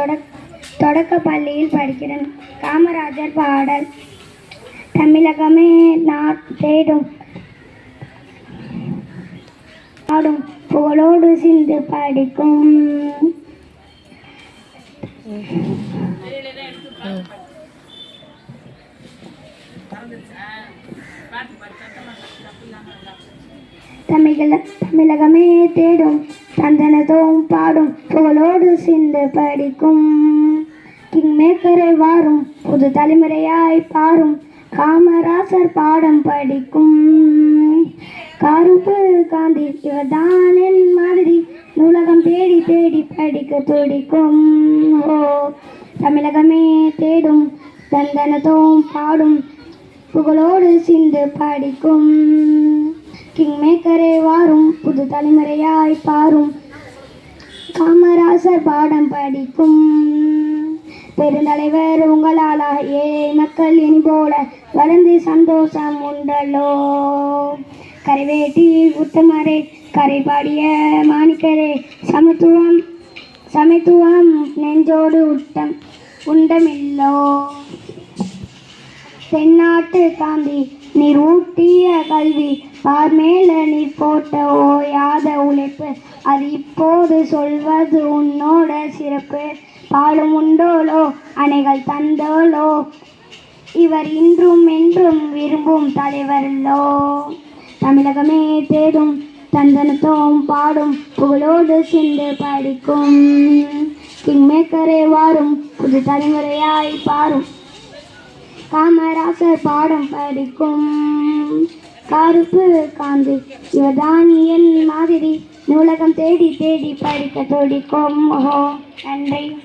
தொடக் தொடக்க பள்ளியில் படிக்கிறேன். காமராஜர் பாடல். தமிழகமே நான் தேடும். பாடும் புகழோடு சிந்து படிக்கும். தமிழக தமிழகமே தேடும். சந்தனத்தோம் பாடும். சிந்து படிக்கும். கிங் மேக்கரை வாரும். புது தலைமுறையாய் பாரும். காமராசர் பாடம் படிக்கும். கருப்பு காந்தி இவர்தான் என் மாதிரி. நூலகம் தேடி தேடி படிக்க துடிக்கும். ஓ தமிழகமே தேடும். சந்தனத்தோம் பாடும். புகழோடு சிந்து படிக்கும். கிங் மேக்கரே வாரும். புது தலைமுறையாய் பாரும். காமராசர் பாடம் படிக்கும். பெருந்தலைவர் உங்களாலா ஏழை மக்கள் இனி போல வளர்ந்து சந்தோஷம் உண்டல்லோ கரைவேட்டி உத்தமரே கரைபாடிய மாணிக்கரே சமத்துவம் சமத்துவம் நெஞ்சோடு உட்டம் உண்டமில்லோ? தென்னாட்டு காந்தி நீர் ஊட்டிய கல்வி பார்மேல நீர் போட்ட ஓயாத உழைப்பு. அது இப்போது சொல்வது உன்னோட சிறப்பு. பாலும் உண்டோலோ அணைகள் தந்தோலோ இவர் இன்றும் என்றும் விரும்பும் தலைவரல்லோ தமிழகமே தேடும் தந்தனத்தோம் பாடும் புகழோடு சிந்து படிக்கும். கிங்மேக்கரே வாரும் புது தலைமுறையாய் பாரும். காமராசர் பாடம் படிக்கும். கருப்பு காந்தி இவர்தான் என் மாதிரி நூலகம் தேடி தேடி படிக்க துடிக்கும். ஓஹோ நன்றி.